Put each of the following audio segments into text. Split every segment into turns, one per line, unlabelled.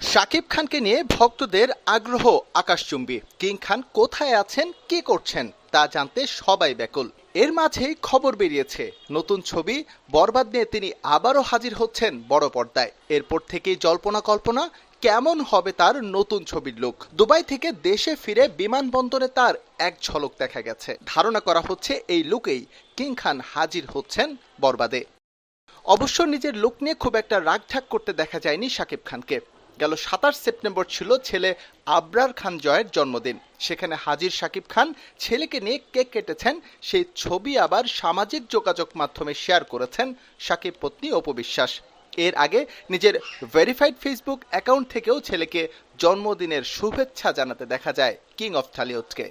শাকিব খানকে নিয়ে ভক্তদের আগ্রহ আকাশচুম্বী। কিং খান কোথায় আছেন, কি করছেন, তা জানতে সবাই ব্যাকুল। এর মাঝেই খবর বেরিয়েছে। নতুন ছবি বরবাদ নিয়ে তিনি আবারও হাজির হচ্ছেন বড় পর্দায়। এরপর থেকেই জল্পনা কল্পনা, কেমন হবে তার নতুন ছবির লুক। দুবাই থেকে দেশে ফিরে বিমানবন্দরে তার এক ঝলক দেখা গেছে। ধারণা করা হচ্ছে এই লুকেই কিং খান হাজির হচ্ছেন বরবাদে। অবশ্য নিজের লুক নিয়ে খুব একটা রাগঢাক করতে দেখা যায়নি শাকিব খানকে। গেল সাতাশ সেপ্টেম্বর ছিল ছেলে আবরার খান জয়ের জন্মদিন। সেখানে হাজির শাকিব খান ছেলেকে নিয়ে কেক কেটেছেন, সেই ছবি আবার সামাজিক যোগাযোগ মাধ্যমে শেয়ার করেছেন শাকিব পত্নী অপবিশ্বাস এর আগে নিজের ভেরিফাইড ফেসবুক অ্যাকাউন্ট থেকেও ছেলেকে জন্মদিনের শুভেচ্ছা জানাতে দেখা যায় কিং অফ টলিউডকে।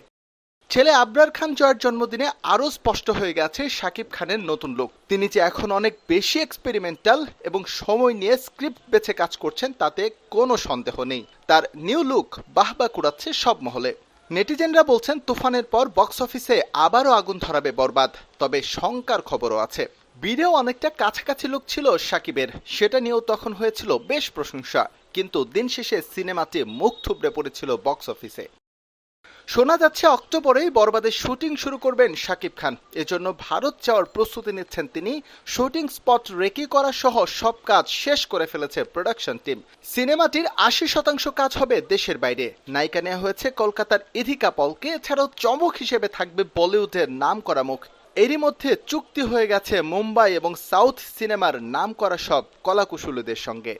ছেলে আবরার খান জয়ের জন্মদিনে আরও স্পষ্ট হয়ে গেছে শাকিব খানের নতুন লোক তিনি যে এখন অনেক বেশি এক্সপেরিমেন্টাল এবং সময় নিয়ে স্ক্রিপ্ট বেছে কাজ করছেন তাতে কোনো সন্দেহ নেই। তার নিউ লুক বাহবা কুড়াচ্ছে সব মহলে। নেটিজেনরা বলছেন, তুফানের পর বক্স অফিসে আবারও আগুন ধরাবে বরবাদ, তবে শঙ্কার খবরও আছে। বিড়েও অনেকটা কাছাকাছি লোক ছিল সাকিবের সেটা নিয়েও তখন হয়েছিল বেশ প্রশংসা। কিন্তু দিন শেষে সিনেমাটি মুখ থুবড়ে পড়েছিল বক্স অফিসে শোনা যাচ্ছে অক্টোবরেই বরবাদের শুটিং শুরু করবেন শাকিব খান। এজন্য ভারত যাওয়ার প্রস্তুতি নিচ্ছেন তিনি। শুটিং স্পট রেকি করা সহ সব কাজ শেষ করে ফেলেছে প্রোডাকশন টিম। সিনেমাটির আশি শতাংশ কাজ হবে দেশের বাইরে। নায়িকা নেওয়া হয়েছে কলকাতার ইধিকা পলকে। এছাড়াও চমক হিসেবে থাকবে বলিউডের নাম করা মুখ। এরই মধ্যে চুক্তি হয়ে গেছে মুম্বাই এবং সাউথ সিনেমার নাম করা সব কলাকুশলীদের সঙ্গে।